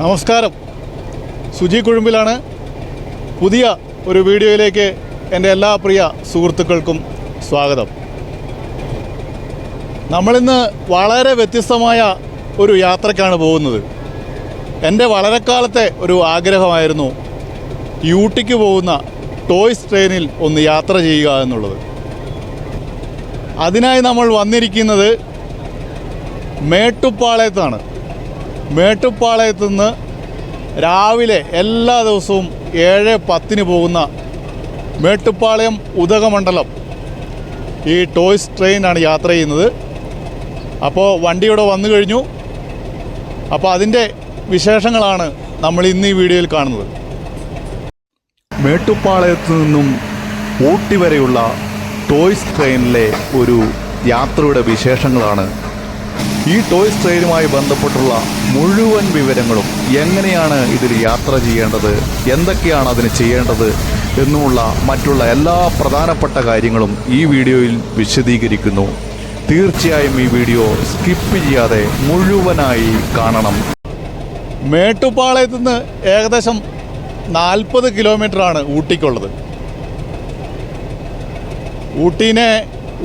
നമസ്കാരം. സുജി കുഴുമ്പിലാണ് പുതിയ ഒരു വീഡിയോയിലേക്ക് എന്റെ എല്ലാ പ്രിയ സുഹൃത്തുക്കൾക്കും സ്വാഗതം. നമ്മളിന്ന് വളരെ വ്യത്യസ്തമായ ഒരു യാത്രയ്ക്കാണ് പോകുന്നത്. എന്റെ വളരെ കാലത്തെ ഒരു ആഗ്രഹമായിരുന്നു യൂട്ടിക്ക് പോകുന്ന ടോയ്സ് ട്രെയിനിൽ ഒന്ന് യാത്ര ചെയ്യുക എന്നുള്ളത്. അതിനായി നമ്മൾ വന്നിരിക്കുന്നത് മേട്ടുപ്പാളയത്താണ്. മേട്ടുപ്പാളയത്ത് നിന്ന് രാവിലെ എല്ലാ ദിവസവും ഏഴ് പത്തിന് പോകുന്ന മേട്ടുപ്പാളയം ഉദകമണ്ഡലം ഈ ടോയ്സ് ട്രെയിനാണ് യാത്ര ചെയ്യുന്നത്. അപ്പോൾ വണ്ടി ഇവിടെ വന്നു കഴിഞ്ഞു. അപ്പോൾ അതിന്റെ വിശേഷങ്ങളാണ് നമ്മൾ ഇന്ന് ഈ വീഡിയോയിൽ കാണുന്നത്. മേട്ടുപ്പാളയത്തു നിന്നും ഊട്ടി വരെയുള്ള ടോയ്സ് ട്രെയിനിലെ ഒരു യാത്രയുടെ വിശേഷങ്ങളാണ് ഈ ടോയ്സ് ട്രെയിനുമായി ബന്ധപ്പെട്ടുള്ള മുഴുവൻ വിവരങ്ങളും എങ്ങനെയാണ് ഇതിൽ യാത്ര ചെയ്യേണ്ടത്? എന്തൊക്കെയാണ് അതിന് ചെയ്യേണ്ടത്? എന്നുമുള്ള മറ്റുള്ള എല്ലാ പ്രധാനപ്പെട്ട കാര്യങ്ങളും ഈ വീഡിയോയിൽ വിശദീകരിക്കുന്നു. തീർച്ചയായും ഈ വീഡിയോ സ്കിപ്പ് ചെയ്യാതെ മുഴുവനായി കാണണം. മേട്ടുപ്പാളയത്ത് നിന്ന് ഏകദേശം നാൽപ്പത് കിലോമീറ്ററാണ് ഊട്ടിക്കുള്ളത്. ഊട്ടീനെ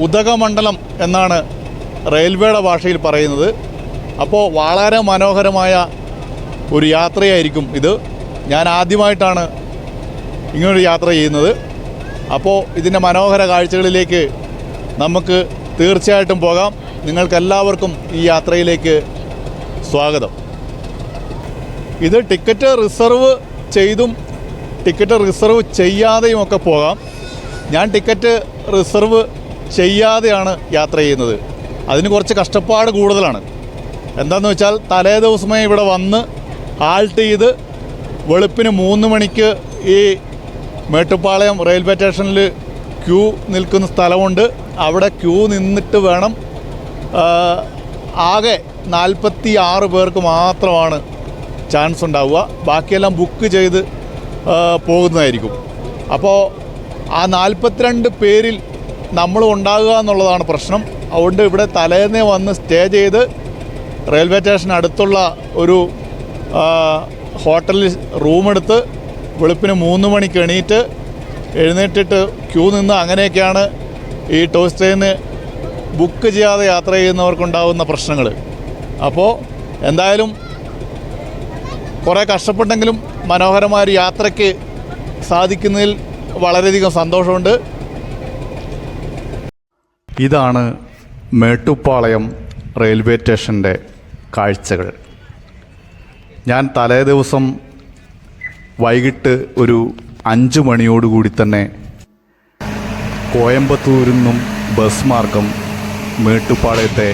ഉദകമണ്ഡലം എന്നാണ് റെയിൽവേയുടെ ഭാഷയിൽ പറയുന്നത്. അപ്പോൾ വളരെ മനോഹരമായ ഒരു യാത്രയായിരിക്കും ഇത്. ഞാൻ ആദ്യമായിട്ടാണ് ഇങ്ങനൊരു യാത്ര ചെയ്യുന്നത്. അപ്പോൾ ഇതിന്റെ മനോഹര കാഴ്ചകളിലേക്ക് നമുക്ക് തീർച്ചയായിട്ടും പോകാം. നിങ്ങൾക്കെല്ലാവർക്കും ഈ യാത്രയിലേക്ക് സ്വാഗതം. ഇത് ടിക്കറ്റ് റിസർവ് ചെയ്തും ടിക്കറ്റ് റിസർവ് ചെയ്യാതെയും ഒക്കെ പോകാം. ഞാൻ ടിക്കറ്റ് റിസർവ് ചെയ്യാതെയാണ് യാത്ര ചെയ്യുന്നത്. അതിന് കുറച്ച് കഷ്ടപ്പാട് കൂടുതലാണ്. എന്താണെന്ന് വെച്ചാൽ തലേ ദിവസമേ ഇവിടെ വന്ന് ആൾട്ട് ചെയ്ത് വെളുപ്പിന് മൂന്ന് മണിക്ക് ഈ മേട്ടുപ്പാളയം റെയിൽവേ സ്റ്റേഷനിൽ ക്യൂ നിൽക്കുന്ന സ്ഥലമുണ്ട്. അവിടെ ക്യൂ നിന്നിട്ട് വേണം ആകെ നാൽപ്പത്തി ആറ് പേർക്ക് മാത്രമാണ് ചാൻസ് ഉണ്ടാവുക. ബാക്കിയെല്ലാം ബുക്ക് ചെയ്ത് പോകുന്നതായിരിക്കും. അപ്പോൾ ആ നാൽപ്പത്തിരണ്ട് പേരിൽ നമ്മൾ ഉണ്ടാകുക എന്നുള്ളതാണ് പ്രശ്നം. അതുകൊണ്ട് ഇവിടെ തലേന്നേ വന്ന് സ്റ്റേ ചെയ്ത് റെയിൽവേ സ്റ്റേഷൻ അടുത്തുള്ള ഒരു ഹോട്ടലിൽ റൂമെടുത്ത് വെളുപ്പിന് മൂന്ന് മണിക്ക് എണീറ്റ് എഴുന്നേറ്റിട്ട് ക്യൂ നിന്ന് അങ്ങനെയൊക്കെയാണ് ഈ ടോയ്സ് ട്രെയിന് ബുക്ക് ചെയ്യാതെ യാത്ര ചെയ്യുന്നവർക്കുണ്ടാകുന്ന പ്രശ്നങ്ങൾ. അപ്പോൾ എന്തായാലും കുറേ കഷ്ടപ്പെട്ടെങ്കിലും മനോഹരമായ ഒരു യാത്രയ്ക്ക് സാധിക്കുന്നതിൽ വളരെയധികം സന്തോഷമുണ്ട്. ഇതാണ് മേട്ടുപ്പാളയം റെയിൽവേ സ്റ്റേഷന്റെ കാഴ്ചകൾ. ഞാൻ തലേ ദിവസം വൈകിട്ട് ഒരു അഞ്ച് മണിയോടുകൂടി തന്നെ കോയമ്പത്തൂരിൽ നിന്നും ബസ് മാർഗം മേട്ടുപ്പാളയത്തെ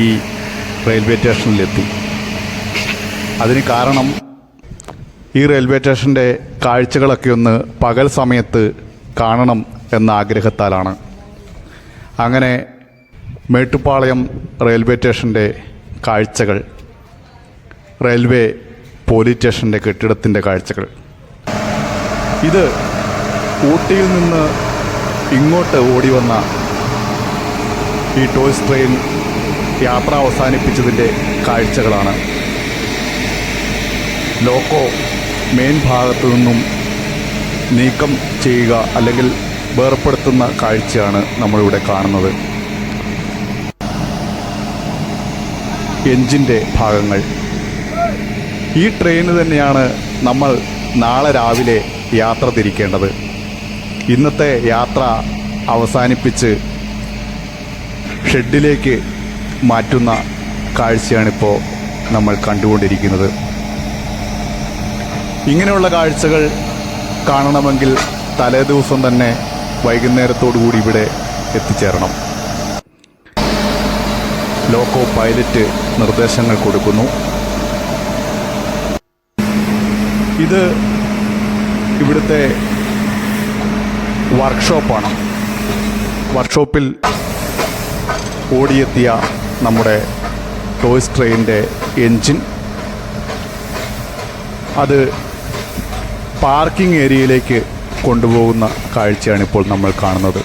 ഈ റെയിൽവേ സ്റ്റേഷനിലെത്തി അതിന് കാരണം ഈ റെയിൽവേ സ്റ്റേഷന്റെ കാഴ്ചകളൊക്കെ ഒന്ന് പകൽ സമയത്ത് കാണണം എന്ന ആഗ്രഹത്താലാണ്. അങ്ങനെ മേട്ടുപാളയം റെയിൽവേ സ്റ്റേഷന്റെ കാഴ്ചകൾ റെയിൽവേ പോലീസ് സ്റ്റേഷന്റെ കെട്ടിടത്തിന്റെ കാഴ്ചകൾ. ഇത് ഊട്ടിയിൽ നിന്ന് ഇങ്ങോട്ട് ഓടി വന്ന ഈ ടോയ്സ് ട്രെയിൻ യാത്ര അവസാനിപ്പിച്ചതിന്റെ കാഴ്ചകളാണ്. ലോക്കോ മെയിൻ ഭാഗത്തു നിന്നും നീക്കം ചെയ്യുക അല്ലെങ്കിൽ വേർപ്പെടുത്തുന്ന കാഴ്ചയാണ് നമ്മളിവിടെ കാണുന്നത്. എഞ്ചിന്റെ ഭാഗങ്ങൾ. ഈ ട്രെയിന് തന്നെയാണ് നമ്മൾ നാളെ രാവിലെ യാത്ര തിരിക്കേണ്ടത്. ഇന്നത്തെ യാത്ര അവസാനിപ്പിച്ച് ഷെഡിലേക്ക് മാറ്റുന്ന കാഴ്ചയാണിപ്പോൾ നമ്മൾ കണ്ടുകൊണ്ടിരിക്കുന്നത്. ഇങ്ങനെയുള്ള കാഴ്ചകൾ കാണണമെങ്കിൽ തലേദിവസം തന്നെ വൈകുന്നേരത്തോടു കൂടി ഇവിടെ എത്തിച്ചേരണം. ലോക്കോ പൈലറ്റ് നിർദ്ദേശങ്ങൾ കൊടുക്കുന്നു. ഇത് ഇവിടുത്തെ വർക്ക്ഷോപ്പാണ്. വർക്ക്ഷോപ്പിൽ ഓടിയെത്തിയ നമ്മുടെ ടോയ്സ് ട്രെയിനിന്റെ എൻജിൻ. അത് പാർക്കിംഗ് ഏരിയയിലേക്ക് കൊണ്ടുപോകുന്ന കാഴ്ചയാണ് ഇപ്പോൾ നമ്മൾ കാണുന്നത്.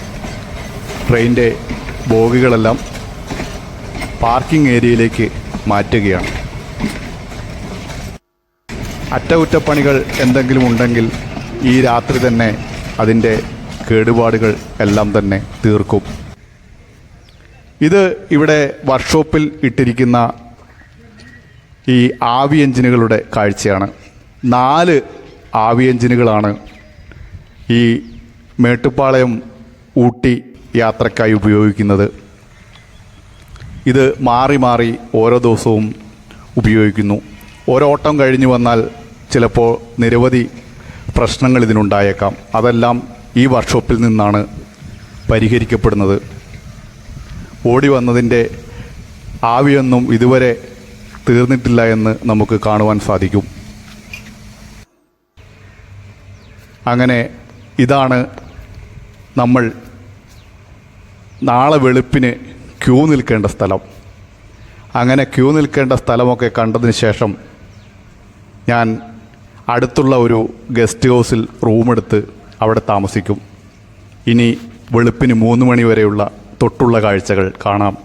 ട്രെയിനിന്റെ ബോഗികളെല്ലാം പാർക്കിംഗ് ഏരിയയിലേക്ക് മാറ്റുകയാണ്. അറ്റകുറ്റപ്പണികൾ എന്തെങ്കിലും ഉണ്ടെങ്കിൽ ഈ രാത്രി തന്നെ അതിന്റെ കേടുപാടുകൾ എല്ലാം തന്നെ തീർക്കും. ഇത് ഇവിടെ വർക്ക്ഷോപ്പിൽ ഇട്ടിരിക്കുന്ന ഈ ആവി എഞ്ചിനുകളുടെ കാഴ്ചയാണ്. നാല് ആവി എഞ്ചിനുകളാണ് ഈ മേട്ടുപ്പാളയം ഊട്ടി യാത്രക്കായി ഉപയോഗിക്കുന്നത്. ഇത് മാറി മാറി ഓരോ ദിവസവും ഉപയോഗിക്കുന്നു. ഓരോട്ടം കഴിഞ്ഞു വന്നാൽ ചിലപ്പോൾ നിരവധി പ്രശ്നങ്ങൾ ഇതിനുണ്ടായേക്കാം. അതെല്ലാം ഈ വർക്ക്ഷോപ്പിൽ നിന്നാണ് പരിഹരിക്കപ്പെടുന്നത്. ഓടി വന്നതിന്റെ ആവിയൊന്നും ഇതുവരെ തീർന്നിട്ടില്ല എന്ന് നമുക്ക് കാണുവാൻ സാധിക്കും. അങ്ങനെ ഇതാണ് നമ്മൾ നാളെ വെളുപ്പിന് ക്യൂ നിൽക്കേണ്ട സ്ഥലം. അങ്ങനെ ക്യൂ നിൽക്കേണ്ട സ്ഥലമൊക്കെ കണ്ടതിന് ശേഷം ഞാൻ അടുത്തുള്ള ഒരു ഗസ്റ്റ് ഹൗസിൽ റൂമെടുത്ത് അവിടെ താമസിക്കും. ഇനി വെളുപ്പിന് മൂന്ന് മണി വരെയുള്ള തൊട്ടുള്ള കാഴ്ചകൾ കാണാം.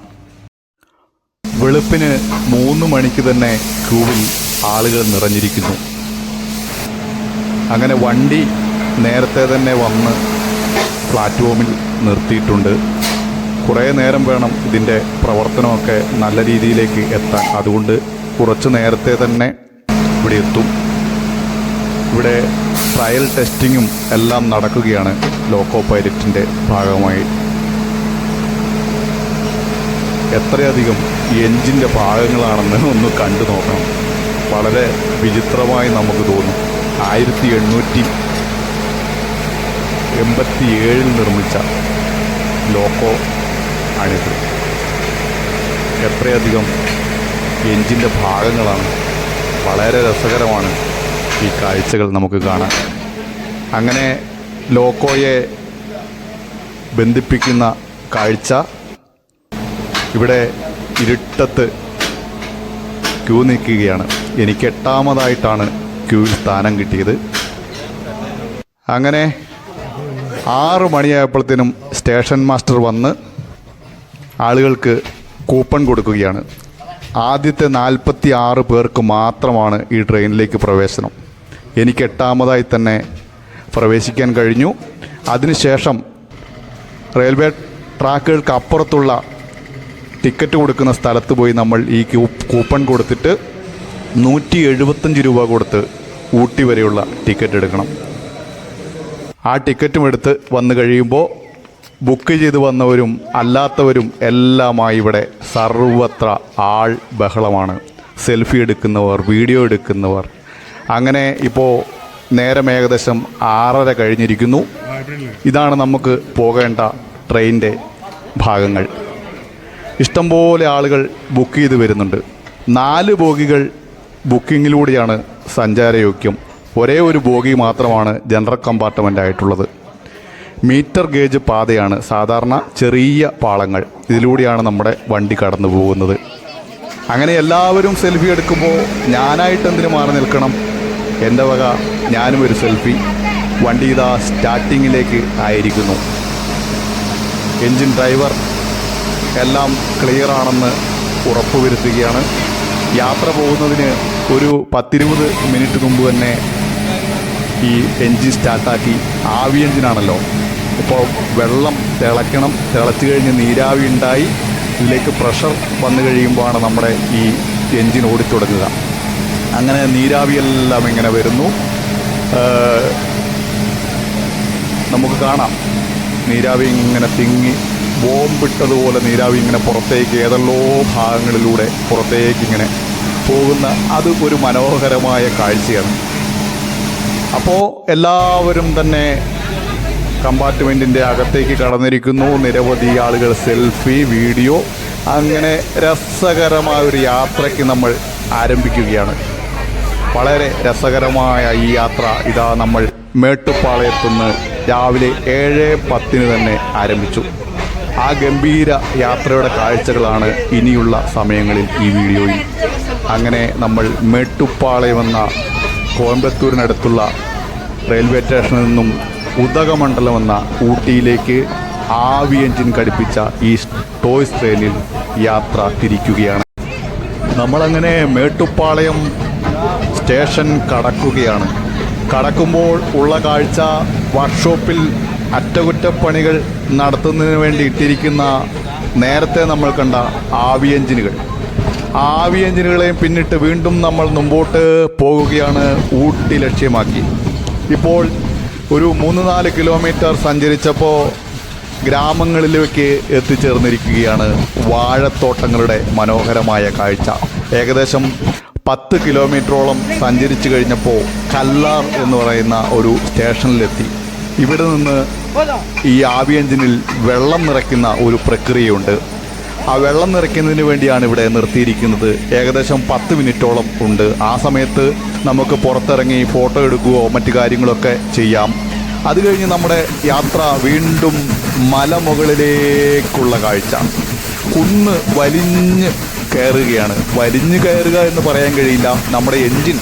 വെളുപ്പിന് മൂന്ന് മണിക്ക് തന്നെ ക്യൂവിൽ ആളുകൾ നിറഞ്ഞിരിക്കുന്നു. അങ്ങനെ വണ്ടി നേരത്തെ തന്നെ വന്ന് പ്ലാറ്റ്ഫോമിൽ നിർത്തിയിട്ടുണ്ട്. കുറേ നേരം വേണം ഇതിന്റെ പ്രവർത്തനമൊക്കെ നല്ല രീതിയിലേക്ക് എത്താൻ. അതുകൊണ്ട് കുറച്ച് നേരത്തെ തന്നെ ഇവിടെ എത്തും. ഇവിടെ ട്രയൽ ടെസ്റ്റിങ്ങും എല്ലാം നടക്കുകയാണ് ലോക്കോ പൈലറ്റിന്റെ ഭാഗമായി. എത്രയധികം എഞ്ചിന്റെ ഭാഗങ്ങളാണെന്ന് ഒന്ന് കണ്ടു നോക്കണം. വളരെ വിചിത്രമായി നമുക്ക് തോന്നും. ആയിരത്തി എണ്ണൂറ്റി എൺപത്തി ഏഴിൽ നിർമ്മിച്ച ലോക്കോ ആണിത്. എത്രയധികം എഞ്ചിന്റെ ഭാഗങ്ങളാണ്. വളരെ രസകരമാണ് ഈ കാഴ്ചകൾ നമുക്ക് കാണാൻ. അങ്ങനെ ലോക്കോയെ ബന്ധിപ്പിക്കുന്ന കാഴ്ച ഇവിടെ ഇരുട്ടത്ത് ക്യൂ നിൽക്കുകയാണ്. എനിക്ക് എട്ടാമതായിട്ടാണ് ക്യൂവിൽ സ്ഥാനം കിട്ടിയത്. അങ്ങനെ ആറ് മണിയായപ്പോഴത്തേനും സ്റ്റേഷൻ മാസ്റ്റർ വന്ന് ആളുകൾക്ക് കൂപ്പൺ കൊടുക്കുകയാണ്. ആദ്യത്തെ നാൽപ്പത്തി ആറ് പേർക്ക് മാത്രമാണ് ഈ ട്രെയിനിലേക്ക് പ്രവേശനം. എനിക്ക് എട്ടാമതായി തന്നെ പ്രവേശിക്കാൻ കഴിഞ്ഞു. അതിനുശേഷം റെയിൽവേ ട്രാക്കുകൾക്ക് അപ്പുറത്തുള്ള ടിക്കറ്റ് കൊടുക്കുന്ന സ്ഥലത്ത് പോയി നമ്മൾ ഈ കൂപ്പൺ കൊടുത്തിട്ട് നൂറ്റി എഴുപത്തഞ്ച് രൂപ കൊടുത്ത് ഊട്ടി വരെയുള്ള ടിക്കറ്റ് എടുക്കണം. ആ ടിക്കറ്റും എടുത്ത് വന്നു കഴിയുമ്പോൾ ബുക്ക് ചെയ്ത് വന്നവരും അല്ലാത്തവരും എല്ലാമായി ഇവിടെ സർവത്ര ആൾ ബഹളമാണ്. സെൽഫി എടുക്കുന്നവർ വീഡിയോ എടുക്കുന്നവർ. അങ്ങനെ ഇപ്പോൾ നേരം ഏകദേശം ആറര കഴിഞ്ഞിരിക്കുന്നു. ഇതാണ് നമുക്ക് പോകേണ്ട ട്രെയിനിന്റെ ഭാഗങ്ങൾ. ഇഷ്ടംപോലെ ആളുകൾ ബുക്ക് ചെയ്ത് വരുന്നുണ്ട്. നാല് ബോഗികൾ ബുക്കിങ്ങിലൂടെയാണ് സഞ്ചാരയോഗ്യം. ഒരേ ഒരു ബോഗി മാത്രമാണ് ജനറൽ കമ്പാർട്ട്മെന്റ് ആയിട്ടുള്ളത്. മീറ്റർ ഗേജ് പാതയാണ് സാധാരണ ചെറിയ പാളങ്ങൾ. ഇതിലൂടെയാണ് നമ്മുടെ വണ്ടി കടന്നു പോകുന്നത്. അങ്ങനെ എല്ലാവരും സെൽഫി എടുക്കുമ്പോൾ ഞാനായിട്ട് എന്തിനു മാറി നിൽക്കണം? എന്റെ വക ഞാനും ഒരു സെൽഫി. വണ്ടി ഇതാ സ്റ്റാർട്ടിങ്ങിലേക്ക് ആയിരിക്കുന്നു. എൻജിൻ ഡ്രൈവർ എല്ലാം ക്ലിയർ ആണെന്ന് ഉറപ്പുവരുത്തുകയാണ്. യാത്ര പോകുന്നതിന് ഒരു പത്തിരുപത് മിനിറ്റ് മുമ്പ് തന്നെ ഈ എൻജിൻ സ്റ്റാർട്ടാക്കി. ആവി എൻജിനാണല്ലോ. അപ്പോൾ വെള്ളം തിളയ്ക്കണം. തിളച്ച് കഴിഞ്ഞ് നീരാവി ഉണ്ടായി. ഇതിലേക്ക് പ്രഷർ വന്നു കഴിയുമ്പോഴാണ് നമ്മുടെ ഈ എൻജിൻ ഓടിത്തുടങ്ങുക. അങ്ങനെ നീരാവിയെല്ലാം ഇങ്ങനെ വരുന്നു. നമുക്ക് കാണാം. നീരാവി ഇങ്ങനെ തിങ്ങി ബോംബിട്ടതുപോലെ നീരാവി ഇങ്ങനെ പുറത്തേക്ക് ഏതെല്ലോ ഭാഗങ്ങളിലൂടെ പുറത്തേക്ക് ഇങ്ങനെ പോകുന്ന അത് ഒരു മനോഹരമായ കാഴ്ചയാണ്. അപ്പോൾ എല്ലാവരും തന്നെ കമ്പാർട്ട്മെന്റിന്റെ അകത്തേക്ക് കടന്നിരിക്കുന്നു. നിരവധി ആളുകൾ സെൽഫി വീഡിയോ അങ്ങനെ രസകരമായ ഒരു യാത്രയ്ക്ക് നമ്മൾ ആരംഭിക്കുകയാണ്. വളരെ രസകരമായ ഈ യാത്ര ഇതാ നമ്മൾ മേട്ടുപ്പാളയത്തുനിന്ന് രാവിലെ ഏഴ് പത്തിന് തന്നെ ആരംഭിച്ചു. ആ ഗംഭീര യാത്രയുടെ കാഴ്ചകളാണ് ഇനിയുള്ള സമയങ്ങളിൽ ഈ വീഡിയോയിൽ. അങ്ങനെ നമ്മൾ മേട്ടുപ്പാളയം എന്ന കോയമ്പത്തൂരിനടുത്തുള്ള റെയിൽവേ സ്റ്റേഷനിൽ നിന്നും ഉദകമണ്ഡലം എന്ന ഊട്ടിയിലേക്ക് ആവി എഞ്ചിൻ ഘടിപ്പിച്ച ഈ ടോയ്സ് ട്രെയിനിൽ യാത്ര തിരിക്കുകയാണ്. നമ്മളങ്ങനെ മേട്ടുപ്പാളയം സ്റ്റേഷൻ കടക്കുകയാണ്. കടക്കുമ്പോൾ ഉള്ള കാഴ്ച വർക്ക്ഷോപ്പിൽ അറ്റകുറ്റപ്പണികൾ നടത്തുന്നതിന് വേണ്ടി ഇട്ടിരിക്കുന്ന നേരത്തെ നമ്മൾ കണ്ട ആവി എഞ്ചിനുകൾ. ആവി എഞ്ചിനുകളെയും പിന്നിട്ട് വീണ്ടും നമ്മൾ മുമ്പോട്ട് പോകുകയാണ് ഊട്ടി ലക്ഷ്യമാക്കി. ഇപ്പോൾ ഒരു മൂന്ന് നാല് കിലോമീറ്റർ സഞ്ചരിച്ചപ്പോൾ ഗ്രാമങ്ങളിലേക്ക് എത്തിച്ചേർന്നിരിക്കുകയാണ് വാഴത്തോട്ടങ്ങളുടെ മനോഹരമായ കാഴ്ച. ഏകദേശം പത്ത് കിലോമീറ്ററോളം സഞ്ചരിച്ചു കഴിഞ്ഞപ്പോൾ കല്ലാർ എന്ന് പറയുന്ന ഒരു സ്റ്റേഷനിലെത്തി. ഇവിടെ നിന്ന് ഈ ആവി എഞ്ചിനിൽ വെള്ളം നിറയ്ക്കുന്ന ഒരു പ്രക്രിയയുണ്ട്. ആ വെള്ളം നിറയ്ക്കുന്നതിന് വേണ്ടിയാണ് ഇവിടെ നിർത്തിയിരിക്കുന്നത്. ഏകദേശം പത്ത് മിനിറ്റോളം ഉണ്ട്. ആ സമയത്ത് നമുക്ക് പുറത്തിറങ്ങി ഫോട്ടോ എടുക്കുകയോ മറ്റു കാര്യങ്ങളൊക്കെ ചെയ്യാം. അത് കഴിഞ്ഞ് നമ്മുടെ യാത്ര വീണ്ടും മലമുകളിലേക്കുള്ള കാഴ്ച. കുന്ന് വലിഞ്ഞ് കയറുകയാണ്. വലിഞ്ഞ് കയറുക എന്ന് പറയാൻ കഴിയില്ല. നമ്മുടെ എൻജിൻ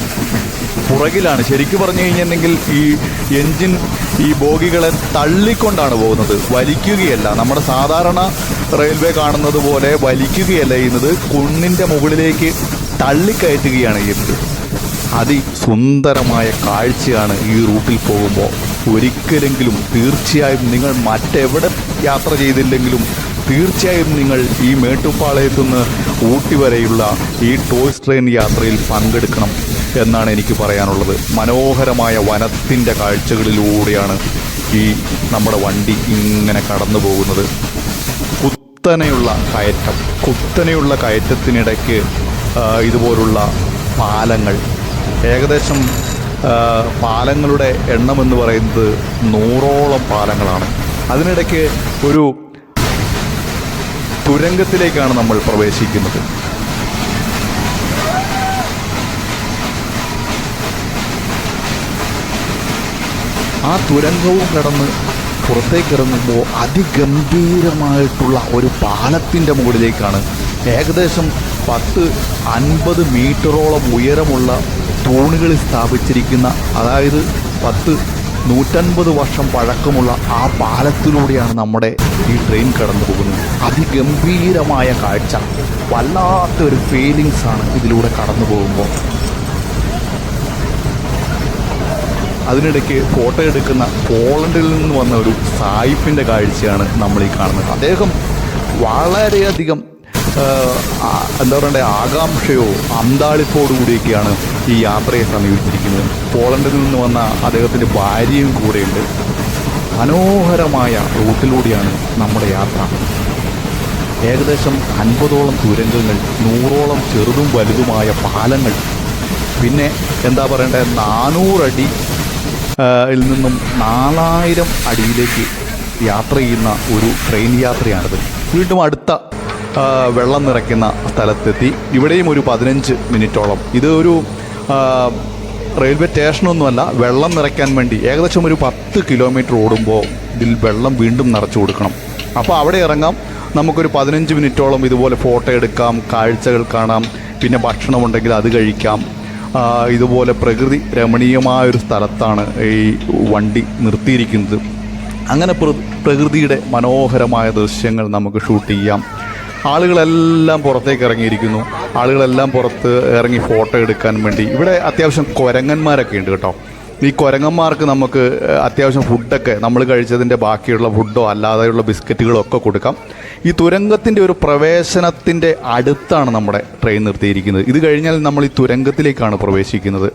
പുറകിലാണ്. ശരിക്കും പറഞ്ഞു കഴിഞ്ഞിട്ടുണ്ടെങ്കിൽ ഈ എൻജിൻ ഈ ബോഗികളെ തള്ളിക്കൊണ്ടാണ് പോകുന്നത്. വലിക്കുകയല്ല. നമ്മുടെ സാധാരണ റെയിൽവേ കാണുന്നത് പോലെ വലിക്കുകയല്ല ചെയ്യുന്നത്. കുന്നിന്റെ മുകളിലേക്ക് തള്ളിക്കയറ്റുകയാണ് ചെയ്യുന്നത് അതിസുന്ദരമായ കാഴ്ചയാണ് ഈ റൂട്ടിൽ പോകുമ്പോൾ. ഒരിക്കലെങ്കിലും തീർച്ചയായും നിങ്ങൾ മറ്റെവിടെ യാത്ര ചെയ്തില്ലെങ്കിലും തീർച്ചയായും നിങ്ങൾ ഈ മേട്ടുപ്പാളയത്തുനിന്ന് ഊട്ടി വരെയുള്ള ഈ ടോയ്സ് ട്രെയിൻ യാത്രയിൽ പങ്കെടുക്കണം. എന്നാണ് എനിക്ക് പറയാനുള്ളത്. മനോഹരമായ വനത്തിന്റെ കാഴ്ചകളിലൂടെയാണ് ഈ നമ്മുടെ വണ്ടി ഇങ്ങനെ കടന്നു പോകുന്നത്. കുത്തനെയുള്ള കയറ്റം കുത്തനെയുള്ള കയറ്റത്തിനിടയ്ക്ക് ഇതുപോലുള്ള പാലങ്ങൾ. ഏകദേശം പാലങ്ങളുടെ എണ്ണം എന്ന് പറയുന്നത് നൂറോളം പാലങ്ങളാണ്. അതിനിടയ്ക്ക് ഒരു തുരങ്കത്തിലേക്കാണ് നമ്മൾ പ്രവേശിക്കുന്നത്. ആ തുരങ്കവും കടന്ന് പുറത്തേക്ക് ഇറങ്ങുമ്പോൾ അതിഗംഭീരമായിട്ടുള്ള ഒരു പാലത്തിന്റെ മുകളിലേക്കാണ്. ഏകദേശം പത്ത് അൻപത് മീറ്ററോളം ഉയരമുള്ള തൂണുകളിൽ സ്ഥാപിച്ചിരിക്കുന്ന അതായത് പത്ത് നൂറ്റൻപത് വർഷം പഴക്കമുള്ള ആ പാലത്തിലൂടെയാണ് നമ്മുടെ ഈ ട്രെയിൻ കടന്നു പോകുന്നത്. അതിഗംഭീരമായ കാഴ്ച. വല്ലാത്തൊരു ഫീലിങ്സാണ് ഇതിലൂടെ കടന്നു പോകുമ്പോൾ. അതിനിടയ്ക്ക് ഫോട്ടോ എടുക്കുന്ന പോളണ്ടിൽ നിന്ന് വന്ന ഒരു സായിപ്പിന്റെ കാഴ്ചയാണ് നമ്മൾ ഈ കാണുന്നത്. അദ്ദേഹം വളരെയധികം എന്താ പറയണ്ടേ ആകാംക്ഷയോ അന്താളിപ്പോടുകൂടിയൊക്കെയാണ് ഈ യാത്രയെ സമീപിച്ചിരിക്കുന്നത്. പോളണ്ടിൽ നിന്ന് വന്ന അദ്ദേഹത്തിന്റെ ഭാര്യയും കൂടെയുണ്ട്. മനോഹരമായ റൂട്ടിലൂടെയാണ് നമ്മുടെ യാത്ര. ഏകദേശം അൻപതോളം തുരങ്കങ്ങൾ നൂറോളം ചെറുതും വലുതുമായ പാലങ്ങൾ പിന്നെ എന്താ പറയണ്ടേ നാനൂറടി യിൽ നിന്നും നാലായിരം അടിയിലേക്ക് യാത്ര ചെയ്യുന്ന ഒരു ട്രെയിൻ യാത്രയാണിത്. വീണ്ടും അടുത്ത വെള്ളം നിറയ്ക്കുന്ന സ്ഥലത്തെത്തി. ഇവിടെയും ഒരു പതിനഞ്ച് മിനിറ്റോളം. ഇത് ഒരു റെയിൽവേ സ്റ്റേഷനൊന്നുമല്ല വെള്ളം നിറയ്ക്കാൻ വേണ്ടി ഏകദേശം ഒരു പത്ത് കിലോമീറ്റർ ഓടുമ്പോൾ ഇതിൽ വെള്ളം വീണ്ടും നിറച്ചു കൊടുക്കണം. അപ്പോൾ അവിടെ ഇറങ്ങാം. നമുക്കൊരു പതിനഞ്ച് മിനിറ്റോളം ഇതുപോലെ ഫോട്ടോ എടുക്കാം കാഴ്ചകൾ കാണാം പിന്നെ ഭക്ഷണമുണ്ടെങ്കിൽ അത് കഴിക്കാം. ഇതുപോലെ പ്രകൃതി രമണീയമായ ഒരു സ്ഥലത്താണ് ഈ വണ്ടി നിർത്തിയിരിക്കുന്നത്. അങ്ങനെ പ്ര- പ്രകൃതിയുടെ മനോഹരമായ ദൃശ്യങ്ങൾ നമുക്ക് ഷൂട്ട് ചെയ്യാം. ആളുകളെല്ലാം പുറത്തേക്ക് ഇറങ്ങിയിരിക്കുന്നു. ആളുകളെല്ലാം പുറത്ത് ഇറങ്ങി ഫോട്ടോ എടുക്കാൻ വേണ്ടി. ഇവിടെ അത്യാവശ്യം കുരങ്ങന്മാരൊക്കെ ഉണ്ട് കേട്ടോ. ഈ കുരങ്ങന്മാർക്ക് നമുക്ക് അത്യാവശ്യം ഫുഡൊക്കെ നമ്മൾ കഴിച്ചതിന്റെ ബാക്കിയുള്ള ഫുഡോ അല്ലാതെയുള്ള ബിസ്ക്കറ്റുകളോ ഒക്കെ കൊടുക്കാം. ഈ തുരങ്കത്തിന്റെ ഒരു പ്രവേശനത്തിന്റെ അടുത്താണ് നമ്മുടെ ട്രെയിൻ നിർത്തിയിരിക്കുന്നത്. ഇത് കഴിഞ്ഞാൽ നമ്മൾ ഈ തുരങ്കത്തിലേക്കാണ് പ്രവേശിക്കുന്നത്.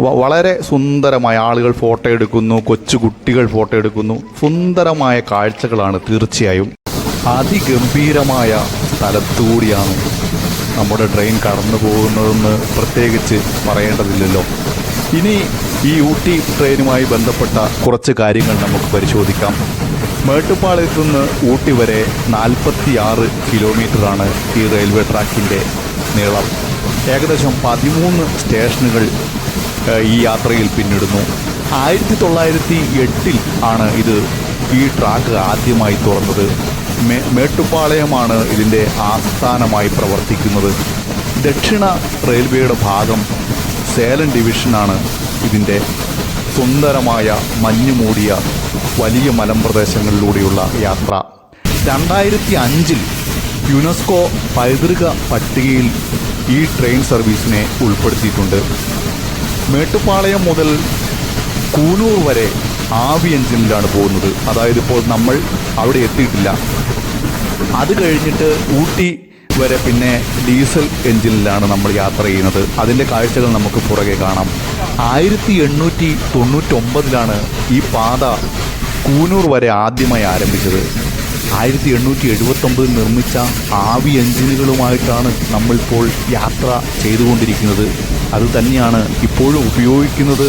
വളരെ സുന്ദരമായ ആളുകൾ ഫോട്ടോ എടുക്കുന്നു കൊച്ചു കുട്ടികൾ ഫോട്ടോ എടുക്കുന്നു. സുന്ദരമായ കാഴ്ചകളാണ് തീർച്ചയായും. അതിഗംഭീരമായ സ്ഥലത്തുകൂടിയാണ് നമ്മുടെ ട്രെയിൻ കടന്നു പോകുന്നതെന്ന് പ്രത്യേകിച്ച് പറയേണ്ടതില്ലല്ലോ. ഇനി ഈ ഊട്ടി ട്രെയിനുമായി ബന്ധപ്പെട്ട കുറച്ച് കാര്യങ്ങൾ നമുക്ക് പരിശോധിക്കാം. മേട്ടുപ്പാളയത്തു നിന്ന് ഊട്ടി വരെ നാൽപ്പത്തിയാറ് കിലോമീറ്ററാണ് ഈ റെയിൽവേ ട്രാക്കിന്റെ നീളം. ഏകദേശം പതിമൂന്ന് സ്റ്റേഷനുകൾ ഈ യാത്രയിൽ പിന്നിടുന്നു. ആയിരത്തി തൊള്ളായിരത്തി എട്ടിൽ ആണ് ഇത് ഈ ട്രാക്ക് ആദ്യമായി തുറന്നത്. മേ മേട്ടുപ്പാളയമാണ് ഇതിന്റെ ആസ്ഥാനമായി പ്രവർത്തിക്കുന്നത്. ദക്ഷിണ റെയിൽവേയുടെ ഭാഗം സേലം ഡിവിഷനാണ് ഇതിന്റെ സുന്ദരമായ മഞ്ഞുമൂടിയ വലിയ മലമ്പ്രദേശങ്ങളിലൂടെയുള്ള യാത്ര. രണ്ടായിരത്തി അഞ്ചിൽ യുനെസ്കോ പൈതൃക പട്ടികയിൽ ഈ ട്രെയിൻ സർവീസിനെ ഉൾപ്പെടുത്തിയിട്ടുണ്ട്. മേട്ടുപാളയം മുതൽ കൂനൂർ വരെ ആവി എഞ്ചിനിലാണ് പോകുന്നത്. അതായത് ഇപ്പോൾ നമ്മൾ അവിടെ എത്തിയിട്ടില്ല. അത് കഴിഞ്ഞിട്ട് ഊട്ടി വരെ പിന്നെ ഡീസൽ എഞ്ചിനിലാണ് നമ്മൾ യാത്ര ചെയ്യുന്നത്. അതിന്റെ കാഴ്ചകൾ നമുക്ക് പുറകെ കാണാം. ആയിരത്തി എണ്ണൂറ്റി തൊണ്ണൂറ്റൊമ്പതിലാണ് ഈ പാത കൂനൂർ വരെ ആദ്യമായി ആരംഭിച്ചത്. ആയിരത്തി എണ്ണൂറ്റി എഴുപത്തൊമ്പതിൽ നിർമ്മിച്ച ആവി എഞ്ചിനുകളുമായിട്ടാണ് നമ്മളിപ്പോൾ യാത്ര ചെയ്തുകൊണ്ടിരിക്കുന്നത്. അത് തന്നെയാണ് ഇപ്പോഴും ഉപയോഗിക്കുന്നത്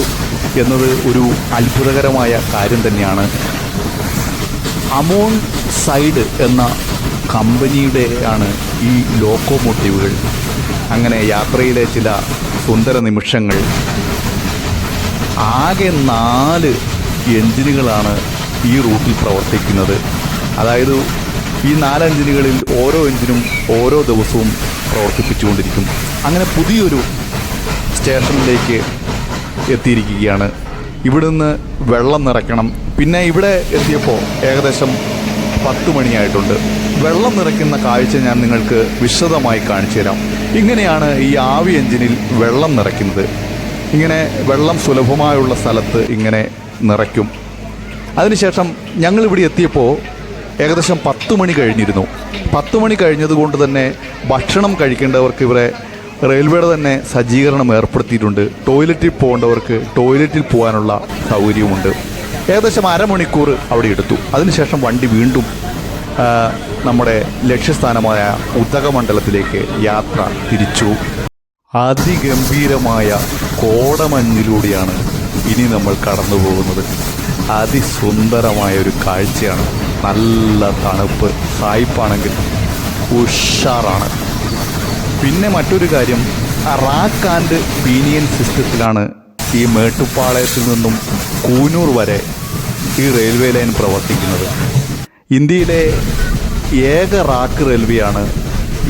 എന്നത് ഒരു അത്ഭുതകരമായ കാര്യം തന്നെയാണ്. അമോൺ സൈഡ് എന്ന കമ്പനിയുടെ ആണ് ഈ ലോക്കോമോട്ടീവുകൾ. അങ്ങനെ യാത്രയിലെ ചില സുന്ദര നിമിഷങ്ങൾ. ആകെ നാല് എഞ്ചിനുകളാണ് ഈ റൂട്ടിൽ പ്രവർത്തിക്കുന്നത്. അതായത് ഈ നാല് എഞ്ചിനുകളിൽ ഓരോ എഞ്ചിനും ഓരോ ദിവസവും പ്രവർത്തിപ്പിച്ചുകൊണ്ടിരിക്കും. അങ്ങനെ പുതിയൊരു സ്റ്റേഷനിലേക്ക് എത്തിയിരിക്കുകയാണ്. ഇവിടുന്ന് വെള്ളം നിറയ്ക്കണം. പിന്നെ ഇവിടെ എത്തിയപ്പോൾ ഏകദേശം പത്ത് മണിയായിട്ടുണ്ട്. വെള്ളം നിറയ്ക്കുന്ന കാഴ്ച ഞാൻ നിങ്ങൾക്ക് വിശദമായി കാണിച്ചു തരാം. ഇങ്ങനെയാണ് ഈ ആവി എഞ്ചിനിൽ വെള്ളം നിറയ്ക്കുന്നത്. ഇങ്ങനെ വെള്ളം സുലഭമായുള്ള സ്ഥലത്ത് ഇങ്ങനെ നിറയ്ക്കും. അതിനുശേഷം ഞങ്ങൾ ഇവിടെ എത്തിയപ്പോൾ ഏകദേശം പത്ത് മണി കഴിഞ്ഞിരുന്നു. പത്ത് മണി കഴിഞ്ഞതുകൊണ്ട് തന്നെ ഭക്ഷണം കഴിക്കേണ്ടവർക്ക് ഇവരെ റെയിൽവേയുടെ തന്നെ സജ്ജീകരണം ഏർപ്പെടുത്തിയിട്ടുണ്ട്. ടോയ്ലറ്റിൽ പോകേണ്ടവർക്ക് ടോയ്ലറ്റിൽ പോകാനുള്ള സൗകര്യമുണ്ട് ഏകദേശം അരമണിക്കൂർ അവിടെ എടുത്തു. അതിനുശേഷം വണ്ടി വീണ്ടും നമ്മുടെ ലക്ഷ്യസ്ഥാനമായ ഉദകമണ്ഡലത്തിലേക്ക് യാത്ര തിരിച്ചു. അതിഗംഭീരമായ കോടമഞ്ഞിലൂടെയാണ് ഇനി നമ്മൾ കടന്നു പോകുന്നത് അതിസുന്ദരമായ ഒരു കാഴ്ചയാണ്. നല്ല തണുപ്പ് സായിപ്പാണെങ്കിൽ ഉഷാറാണ്. പിന്നെ മറ്റൊരു കാര്യം റാക്ക് ആൻഡ് പീനിയൻ സിസ്റ്റത്തിലാണ് ഈ മേട്ടുപ്പാളയത്തിൽ നിന്നും കൂനൂർ വരെ ഈ റെയിൽവേ ലൈൻ പ്രവർത്തിക്കുന്നത്. ഇന്ത്യയിലെ ഏക റാക്ക് റെയിൽവേയാണ്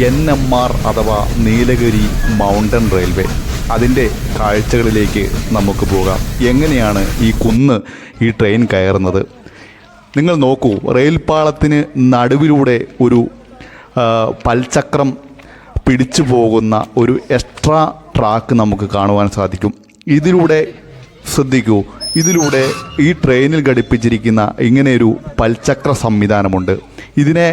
എൻ എം ആർ അഥവാ നീലഗിരി മൗണ്ടൻ റെയിൽവേ. അതിന്റെ കാഴ്ചകളിലേക്ക് നമുക്ക് പോകാം. എങ്ങനെയാണ് ഈ കുന്ന് ഈ ട്രെയിൻ കയറുന്നത്? നിങ്ങൾ നോക്കൂ റെയിൽ പാളത്തിന് നടുവിലൂടെ ഒരു പൽചക്രം പിടിച്ചു പോകുന്ന ഒരു എക്സ്ട്രാ ട്രാക്ക് നമുക്ക് കാണുവാൻ സാധിക്കും. ഇതിലൂടെ ശ്രദ്ധിക്കൂ. ഇതിലൂടെ ഈ ട്രെയിനിൽ ഘടിപ്പിച്ചിരിക്കുന്ന ഇങ്ങനെയൊരു പൽചക്ര സംവിധാനമുണ്ട്. ഇതിനെ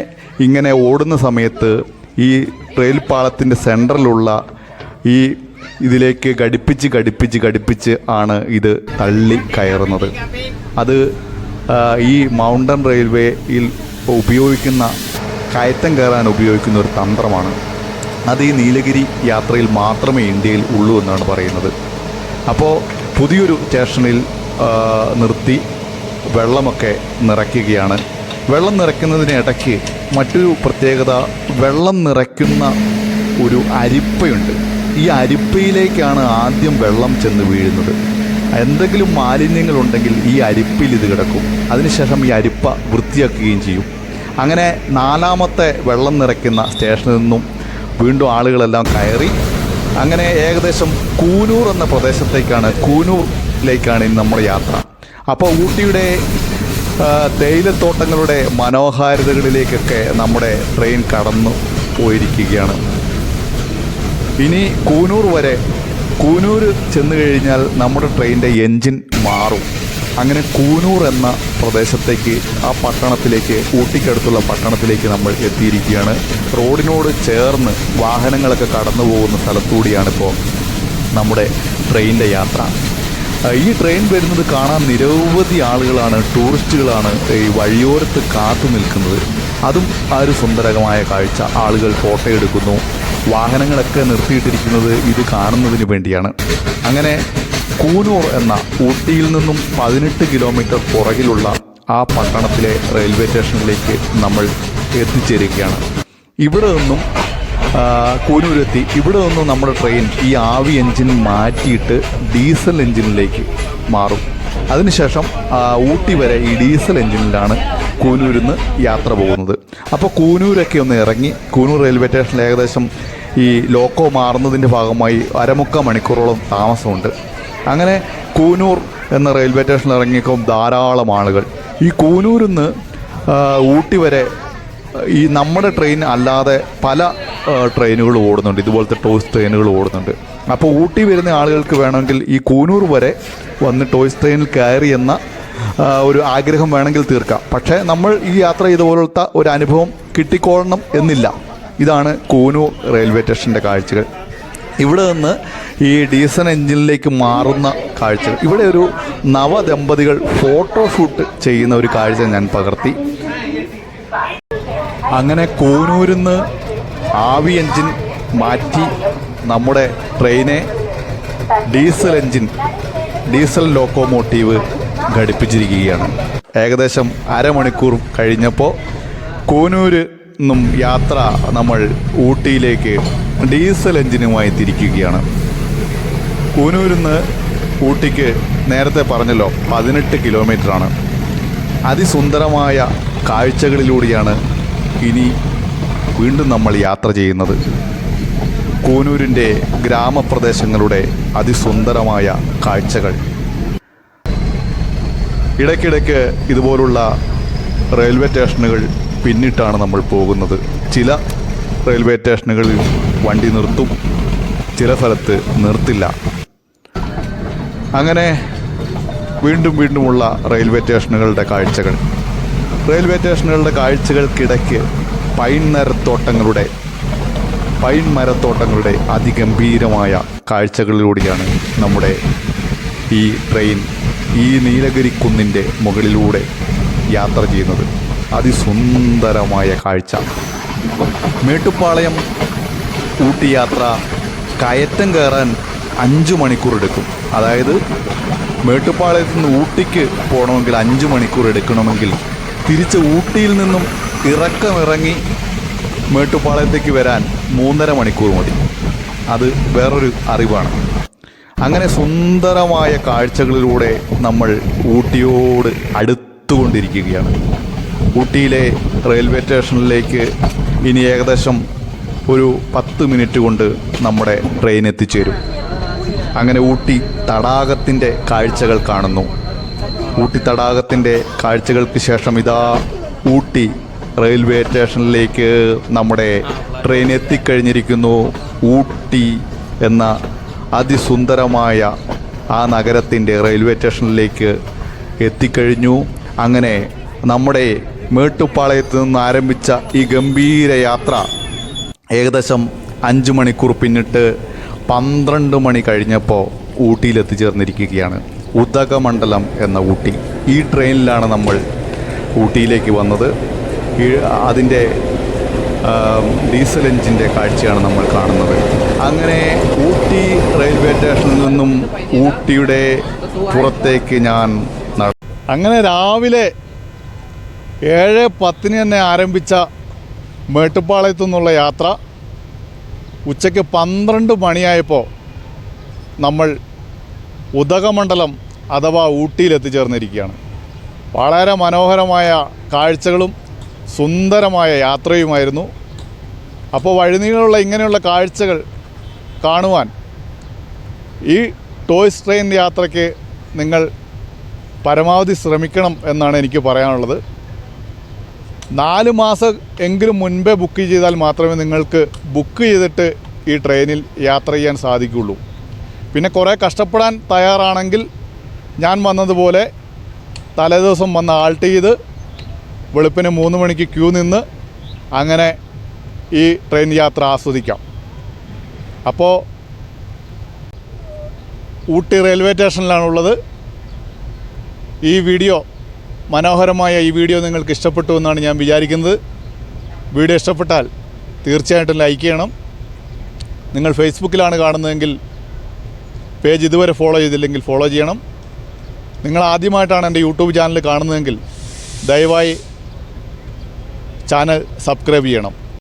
ഇങ്ങനെ ഓടുന്ന സമയത്ത് ഈ ട്രെയിൽ പാളത്തിന്റെ സെന്ററിലുള്ള ഈ ഇതിലേക്ക് ഘടിപ്പിച്ച് ഘടിപ്പിച്ച് ഘടിപ്പിച്ച് ആണ് ഇത് തള്ളി കയറുന്നത്. അത് ഈ മൗണ്ടൻ റെയിൽവേയിൽ ഉപയോഗിക്കുന്ന കയറ്റം കയറാൻ ഉപയോഗിക്കുന്ന ഒരു തന്ത്രമാണ്. അത് ഈ നീലഗിരി യാത്രയിൽ മാത്രമേ ഇന്ത്യയിൽ ഉള്ളൂ എന്നാണ് പറയുന്നത്. അപ്പോൾ പുതിയൊരു സ്റ്റേഷനിൽ നിർത്തി വെള്ളമൊക്കെ നിറയ്ക്കുകയാണ്. വെള്ളം നിറയ്ക്കുന്നതിനിടയ്ക്ക് മറ്റൊരു പ്രത്യേകത വെള്ളം നിറയ്ക്കുന്ന ഒരു അരിപ്പയുണ്ട്. ഈ അരിപ്പയിലേക്കാണ് ആദ്യം വെള്ളം ചെന്ന് വീഴുന്നത്. എന്തെങ്കിലും മാലിന്യങ്ങളുണ്ടെങ്കിൽ ഈ അരിപ്പിൽ ഇത് കിടക്കും. അതിനുശേഷം ഈ അരിപ്പ വൃത്തിയാക്കുകയും ചെയ്യും. അങ്ങനെ നാലാമത്തെ വെള്ളം നിറയ്ക്കുന്ന സ്റ്റേഷനിൽ നിന്നും വീണ്ടും ആളുകളെല്ലാം കയറി അങ്ങനെ ഏകദേശം കൂനൂർ എന്ന പ്രദേശത്തേക്കാണ് കൂനൂറിലേക്കാണ് ഇന്ന് നമ്മുടെ യാത്ര. അപ്പോൾ ഊട്ടിയുടെ തേയിലത്തോട്ടങ്ങളുടെ മനോഹാരിതകളിലേക്കൊക്കെ നമ്മുടെ ട്രെയിൻ കടന്നു പോയിരിക്കുകയാണ്. ഇനി കൂനൂർ വരെ കൂനൂർ ചെന്നു കഴിഞ്ഞാൽ നമ്മുടെ ട്രെയിനിന്റെ എൻജിൻ മാറും. അങ്ങനെ കൂനൂർ എന്ന പ്രദേശത്തേക്ക് ആ പട്ടണത്തിലേക്ക് ഊട്ടിക്കടുത്തുള്ള പട്ടണത്തിലേക്ക് നമ്മൾ എത്തിയിരിക്കുകയാണ്. റോഡിനോട് ചേർന്ന് വാഹനങ്ങളൊക്കെ കടന്നു പോകുന്ന സ്ഥലത്തൂടിയാണിപ്പോൾ നമ്മുടെ ട്രെയിനിന്റെ യാത്ര. ഈ ട്രെയിൻ വരുന്നത് കാണാൻ നിരവധി ആളുകളാണ് ടൂറിസ്റ്റുകളാണ് ഈ വഴിയോരത്ത് കാത്തു നിൽക്കുന്നത്. അതും ആ ഒരു സുന്ദരമായ കാഴ്ച. ആളുകൾ ഫോട്ടോ എടുക്കുന്നു. വാഹനങ്ങളൊക്കെ നിർത്തിയിട്ടിരിക്കുന്നത് ഇത് കാണുന്നതിന് വേണ്ടിയാണ്. അങ്ങനെ കൂനൂർ എന്ന ഊട്ടിയിൽ നിന്നും പതിനെട്ട് കിലോമീറ്റർ പുറകിലുള്ള ആ പട്ടണത്തിലെ റെയിൽവേ സ്റ്റേഷനിലേക്ക് നമ്മൾ എത്തിച്ചേരുകയാണ്. ഇവിടെ നിന്നും കൂനൂരെത്തി. ഇവിടെ നിന്നും നമ്മുടെ ട്രെയിൻ ഈ ആവി എഞ്ചിൻ മാറ്റിയിട്ട് ഡീസൽ എഞ്ചിനിലേക്ക് മാറും. അതിനുശേഷം ഊട്ടി വരെ ഈ ഡീസൽ എഞ്ചിനിലാണ് കൂനൂരിൽ നിന്ന് യാത്ര പോകുന്നത്. അപ്പോൾ കൂനൂരൊക്കെ ഒന്ന് ഇറങ്ങി കൂനൂർ റെയിൽവേ സ്റ്റേഷനിൽ ഏകദേശം ഈ ലോക്കോ മാറുന്നതിന്റെ ഭാഗമായി അരമുക്കാൽ മണിക്കൂറോളം താമസമുണ്ട്. അങ്ങനെ കൂനൂർ എന്ന റെയിൽവേ സ്റ്റേഷനിൽ ഇറങ്ങിയപ്പോൾ ധാരാളം ആളുകൾ. ഈ കൂനൂരിൽ നിന്ന് ഊട്ടി വരെ ഈ നമ്മുടെ ട്രെയിൻ അല്ലാതെ പല ട്രെയിനുകൾ ഓടുന്നുണ്ട്. ഇതുപോലത്തെ ടോയ്സ് ട്രെയിനുകൾ ഓടുന്നുണ്ട്. അപ്പോൾ ഊട്ടി വരുന്ന ആളുകൾക്ക് വേണമെങ്കിൽ ഈ കൂനൂർ വരെ വന്ന് ടോയ്സ് ട്രെയിനിൽ കയറി എന്ന ഒരു ആഗ്രഹം വേണമെങ്കിൽ തീർക്കാം. പക്ഷേ നമ്മൾ ഈ യാത്ര ഇതുപോലത്തെ ഒരു അനുഭവം കിട്ടിക്കോളണം എന്നില്ല. ഇതാണ് കൂനൂർ റെയിൽവേ സ്റ്റേഷന്റെ കാഴ്ചകൾ. ഇവിടെ നിന്ന് ഈ ഡീസൽ എഞ്ചിനിലേക്ക് മാറുന്ന കാഴ്ച ഇവിടെ ഒരു നവദമ്പതികൾ ഫോട്ടോ ഷൂട്ട് ചെയ്യുന്ന ഒരു കാഴ്ച ഞാൻ പകർത്തി. അങ്ങനെ കൂനൂരിൽ നിന്ന് ആവി എഞ്ചിൻ മാറ്റി നമ്മുടെ ട്രെയിനെ ഡീസൽ എഞ്ചിൻ ഡീസൽ ലോക്കോമോട്ടീവ് ഘടിപ്പിച്ചിരിക്കുകയാണ്. ഏകദേശം അരമണിക്കൂർ കഴിഞ്ഞപ്പോൾ കൂനൂര് നിന്നും യാത്ര നമ്മൾ ഊട്ടിയിലേക്ക് ഡീസൽ എഞ്ചിനുമായി തിരിക്കുകയാണ്. കൂനൂരിൽ നിന്ന് ഊട്ടിക്ക് നേരത്തെ പറഞ്ഞല്ലോ പതിനെട്ട് കിലോമീറ്ററാണ്. അതിസുന്ദരമായ കാഴ്ചകളിലൂടെയാണ് ഇനി വീണ്ടും നമ്മൾ യാത്ര ചെയ്യുന്നത്. കൂനൂരിന്റെ ഗ്രാമപ്രദേശങ്ങളുടെ അതിസുന്ദരമായ കാഴ്ചകൾ. ഇടയ്ക്കിടയ്ക്ക് ഇതുപോലുള്ള റെയിൽവേ സ്റ്റേഷനുകൾ പിന്നിട്ടാണ് നമ്മൾ പോകുന്നത്. ചില റെയിൽവേ സ്റ്റേഷനുകളിൽ വണ്ടി നിർത്തും ചില സ്ഥലത്ത് നിർത്തില്ല. അങ്ങനെ വീണ്ടും വീണ്ടുമുള്ള റെയിൽവേ സ്റ്റേഷനുകളുടെ കാഴ്ചകൾ. റെയിൽവേ സ്റ്റേഷനുകളുടെ കാഴ്ചകൾക്കിടയ്ക്ക് പൈൻ മരത്തോട്ടങ്ങളുടെ പൈൻ മരത്തോട്ടങ്ങളുടെ അതിഗംഭീരമായ കാഴ്ചകളിലൂടെയാണ് നമ്മുടെ ഈ ട്രെയിൻ ഈ നീലഗിരി കുന്നിന്റെ മുകളിലൂടെ യാത്ര ചെയ്യുന്നത്. അതിസുന്ദരമായ കാഴ്ച. മേട്ടുപ്പാളയം ഊട്ടി യാത്ര കയറ്റം കയറാൻ അഞ്ച് മണിക്കൂർ എടുക്കും. അതായത് മേട്ടുപ്പാളയത്തു നിന്ന് ഊട്ടിക്ക് പോകണമെങ്കിൽ അഞ്ച് മണിക്കൂർ എടുക്കണമെങ്കിൽ തിരിച്ച് ഊട്ടിയിൽ നിന്നും ഇറക്കമിറങ്ങി മേട്ടുപ്പാളയത്തേക്ക് വരാൻ മൂന്നര മണിക്കൂർ മതി. അത് വേറൊരു അറിവാണ്. അങ്ങനെ സുന്ദരമായ കാഴ്ചകളിലൂടെ നമ്മൾ ഊട്ടിയോട് അടുത്തുകൊണ്ടിരിക്കുകയാണ്. ഊട്ടിയിലെ റെയിൽവേ സ്റ്റേഷനിലേക്ക് ഇനി ഏകദേശം ഒരു പത്ത് മിനിറ്റ് കൊണ്ട് നമ്മുടെ ട്രെയിൻ എത്തിച്ചേരും. അങ്ങനെ ഊട്ടി തടാകത്തിന്റെ കാഴ്ചകൾ കാണുന്നു. ഊട്ടി തടാകത്തിന്റെ കാഴ്ചകൾക്ക് ശേഷം ഇതാ ഊട്ടി റെയിൽവേ സ്റ്റേഷനിലേക്ക് നമ്മുടെ ട്രെയിൻ എത്തിക്കഴിഞ്ഞിരിക്കുന്നു. ഊട്ടി എന്ന അതിസുന്ദരമായ ആ നഗരത്തിന്റെ റെയിൽവേ സ്റ്റേഷനിലേക്ക് എത്തിക്കഴിഞ്ഞു. അങ്ങനെ നമ്മുടെ മേട്ടുപ്പാളയത്ത് നിന്ന് ആരംഭിച്ച ഈ ഗംഭീര യാത്ര ഏകദേശം അഞ്ച് മണിക്കൂർ പിന്നിട്ട് പന്ത്രണ്ട് മണി കഴിഞ്ഞപ്പോൾ ഊട്ടിയിൽ എത്തിച്ചേർന്നിരിക്കുകയാണ് ഉദകമണ്ഡലം എന്ന ഊട്ടി. ഈ ട്രെയിനിലാണ് നമ്മൾ ഊട്ടിയിലേക്ക് വന്നത്. അതിന്റെ ഡീസൽ എഞ്ചിന്റെ കാഴ്ചയാണ് നമ്മൾ കാണുന്നത്. അങ്ങനെ ഊട്ടി റെയിൽവേ സ്റ്റേഷനിൽ നിന്നും ഊട്ടിയുടെ പുറത്തേക്ക് ഞാൻ അങ്ങനെ രാവിലെ ഏഴ് പത്തിന് തന്നെ ആരംഭിച്ച മേട്ടുപ്പാളയത്തു നിന്നുള്ള യാത്ര ഉച്ചയ്ക്ക് പന്ത്രണ്ട് മണിയായപ്പോൾ നമ്മൾ ഉദകമണ്ഡലം അഥവാ ഊട്ടിയിൽ എത്തിച്ചേർന്നിരിക്കുകയാണ് വളരെ മനോഹരമായ കാഴ്ചകളും സുന്ദരമായ യാത്രയുമായിരുന്നു. അപ്പോൾ വഴിനീളമുള്ള ഇങ്ങനെയുള്ള കാഴ്ചകൾ കാണുവാൻ ഈ ടോയ്സ് ട്രെയിൻ യാത്രയ്ക്ക് നിങ്ങൾ പരമാവധി ശ്രമിക്കണം എന്നാണ് എനിക്ക് പറയാനുള്ളത്. നാല് മാസം എങ്കിലും മുൻപേ ബുക്ക് ചെയ്താൽ മാത്രമേ നിങ്ങൾക്ക് ബുക്ക് ചെയ്തിട്ട് ഈ ട്രെയിനിൽ യാത്ര ചെയ്യാൻ സാധിക്കുകയുള്ളൂ. പിന്നെ കുറേ കഷ്ടപ്പെടാൻ തയ്യാറാണെങ്കിൽ ഞാൻ വന്നതുപോലെ തലേദിവസം വന്ന് ആൾട്ട് ചെയ്ത് വെളുപ്പിന് മൂന്ന് മണിക്ക് ക്യൂ നിന്ന് അങ്ങനെ ഈ ട്രെയിൻ യാത്ര ആസ്വദിക്കാം. അപ്പോൾ ഊട്ടി റെയിൽവേ സ്റ്റേഷനിലാണുള്ളത് ഈ വീഡിയോ മനോഹരമായ ഈ വീഡിയോ നിങ്ങൾക്ക് ഇഷ്ടപ്പെട്ടു എന്നാണ് ഞാൻ വിചാരിക്കുന്നത്. വീഡിയോ ഇഷ്ടപ്പെട്ടാൽ തീർച്ചയായിട്ടും ലൈക്ക് ചെയ്യണം. നിങ്ങൾ ഫേസ്ബുക്കിലാണ് കാണുന്നതെങ്കിൽ പേജ് ഇതുവരെ ഫോളോ ചെയ്തില്ലെങ്കിൽ ഫോളോ ചെയ്യണം. നിങ്ങൾ ആദ്യമായിട്ടാണ് എന്റെ യൂട്യൂബ് ചാനൽ കാണുന്നതെങ്കിൽ ദയവായി ചാനൽ സബ്സ്ക്രൈബ് ചെയ്യണം.